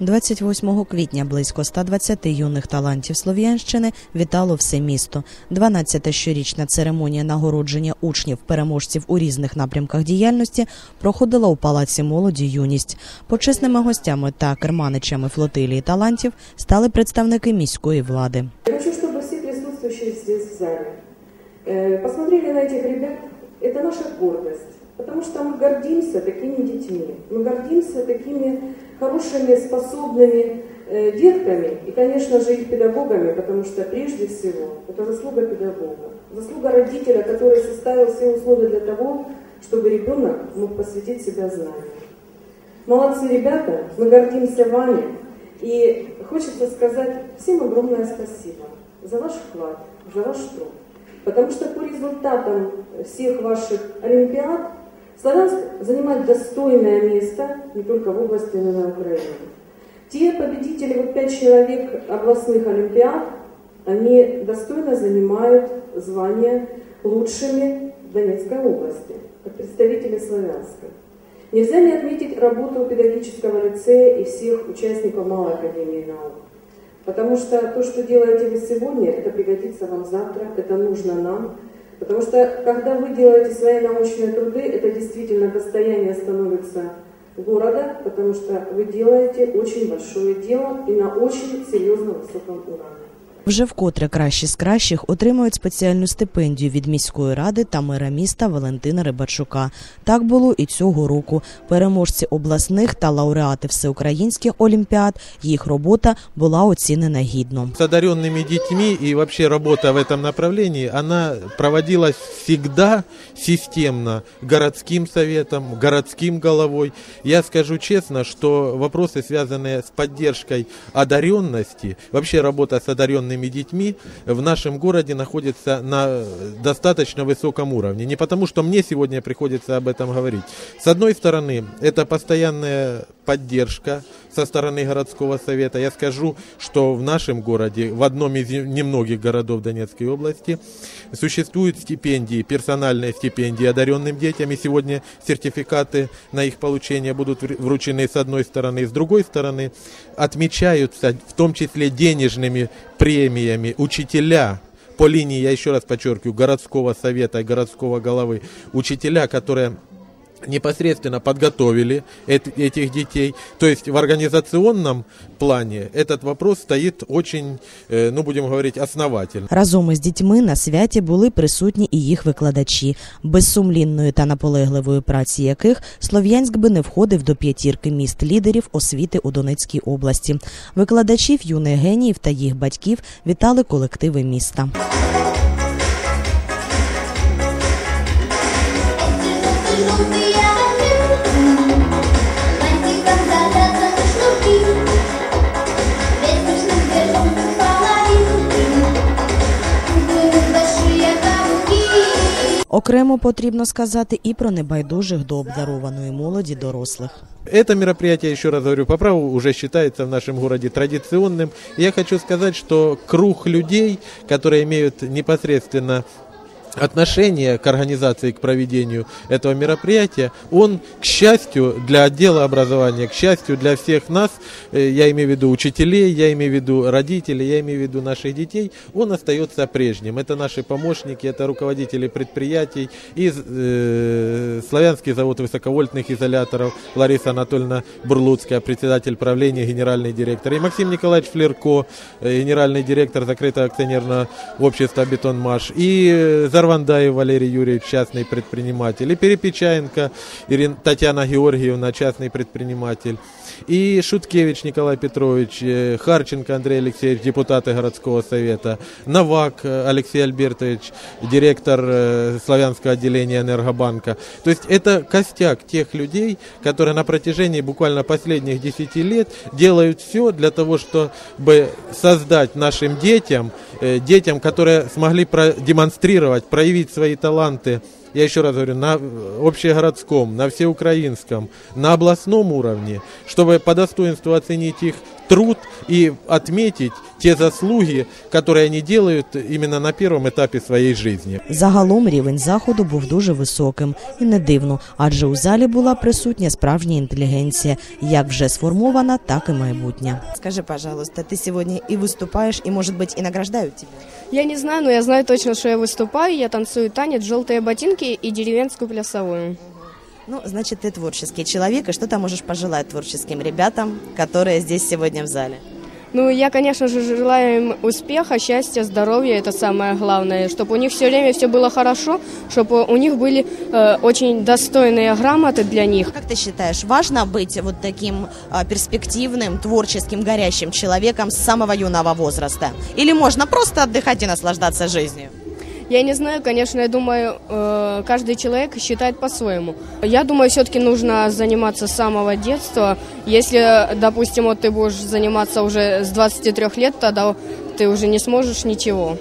28 квітня близько 120 юних талантів Слов'янщини вітало все місто. 12-та щорічна церемонія нагородження учнів переможців у різних напрямках діяльності проходила у палаці молоді юність. Почесними гостями та керманичами флотилії талантів стали представники міської влади. Я хочу, чтобы все присутствующие здесь в зале э, посмотрели на этих ребят. Это наша гордость, Потому что мы гордимся такими детьми, мы гордимся такими хорошими, способными э, детками и, конечно же, их педагогами, потому что прежде всего это заслуга педагога, заслуга родителя, который составил все условия для того, чтобы ребенок мог посвятить себя знаниям. Молодцы ребята, мы гордимся вами. И хочется сказать всем огромное спасибо за ваш вклад, за ваш труд. Потому что по результатам всех ваших олимпиад Славянск занимает достойное место не только в области, но и на Украине. Те победители, вот пять человек областных олимпиад, они достойно занимают звание лучшими в Донецкой области, как представители Славянска. Нельзя не отметить работу педагогического лицея и всех участников Малой Академии наук. Потому что то, что делаете вы сегодня, это пригодится вам завтра, это нужно нам. Потому что когда вы делаете свои научные труды, это действительно достояние становится города, потому что вы делаете очень большое дело и на очень серьезно высоком уровне. Вже вкотре кращі з кращих отримують спеціальну стипендію від міської ради та мера міста Валентина Рибачука. Так було і цього року. Переможці обласних та лауреати всеукраїнських олімпіад. Їх робота була оцінена гідно. С одаренными детьми и вообще работа в этом направлении, она проводилась всегда системно городским советом, городским головой. Я скажу честно, что вопросы, связанные с поддержкой одаренности, вообще работа с одаренными детьми в нашем городе находится на достаточно высоком уровне. Не потому, что мне сегодня приходится об этом говорить. С одной стороны, это постоянная поддержка со стороны городского совета. Я скажу, что в нашем городе, в одном из немногих городов Донецкой области, существуют стипендии, персональные стипендии одаренным детям. И сегодня сертификаты на их получение будут вручены с одной стороны. С другой стороны, отмечаются в том числе денежными премиями учителя по линии, я еще раз подчеркиваю, городского совета и городского головы, учителя, которые непосредственно подготовили этих детей. То есть в организационном плане этот вопрос стоит очень, э, ну будем говорить, основательно. Разом із дітьми на святі були присутні і їх викладачі, без сумлінної та наполегливої праці яких Слов'янськ би не входив до п'ятірки міст лідерів освіти у Донецькій області. Викладачів юних геніїв та їх батьків вітали колективи міста. Окремо потрібно сказати і про небайдужих до обдарованої молоді дорослих. Это мероприятие, еще раз говорю, по праву уже считается в нашем городе традиционным. Я хочу сказать, что круг людей, которые имеют непосредственно отношение к организации, к проведению этого мероприятия, он, к счастью, для отдела образования, к счастью, для всех нас, э, я имею в виду учителей, я имею в виду родителей, я имею в виду наших детей, он остается прежним. Это наши помощники, это руководители предприятий, из э, Славянский завод высоковольтных изоляторов Лариса Анатольевна Бурлуцкая, председатель правления, генеральный директор, и Максим Николаевич Флерко, э, генеральный директор закрытого акционерного общества «Бетонмаш», и э, Зарвандаев Валерий Юрьевич, частный предприниматель, и Перепечаенко Ирина, Татьяна Георгиевна, частный предприниматель, и Шуткевич Николай Петрович, э, Харченко Андрей Алексеевич, депутаты городского совета, Новак Алексей Альбертович, директор э, славянского отделения Энергобанка. То есть это костяк тех людей, которые на протяжении буквально последних 10 лет делают все для того, чтобы создать нашим детям, э, детям, которые смогли продемонстрировать, проявить свои таланты я еще раз говорю, на общегородском, на всеукраинском, на областном уровне, чтобы по достоинству оценить их труд и отметить те заслуги, которые они делают именно на первом этапе своей жизни. Загалом рівень заходу був дуже високим і не дивно, адже у залі була присутня справжня інтелігенція, як вже сформована, так і майбутня. Скажи, пожалуйста, ты сегодня и выступаешь, и, может быть, и награждают тебя? Я не знаю, но я знаю точно, что я выступаю. Я танцую танец, желтые ботинки и деревенскую плясовую. Ну, значит, ты творческий человек, и что ты можешь пожелать творческим ребятам, которые здесь сегодня в зале? Ну, я, конечно же, желаю им успеха, счастья, здоровья, это самое главное, чтобы у них все время все было хорошо, чтобы у них были э, очень достойные грамоты для них. Как ты считаешь, важно быть вот таким а, перспективным, творческим, горящим человеком с самого юного возраста? Или можно просто отдыхать и наслаждаться жизнью? Я не знаю, конечно, я думаю, э, каждый человек считает по-своему. Я думаю, все-таки нужно заниматься с самого детства. Если, допустим, вот ты будешь заниматься уже с 23 лет, тогда ты уже не сможешь ничего.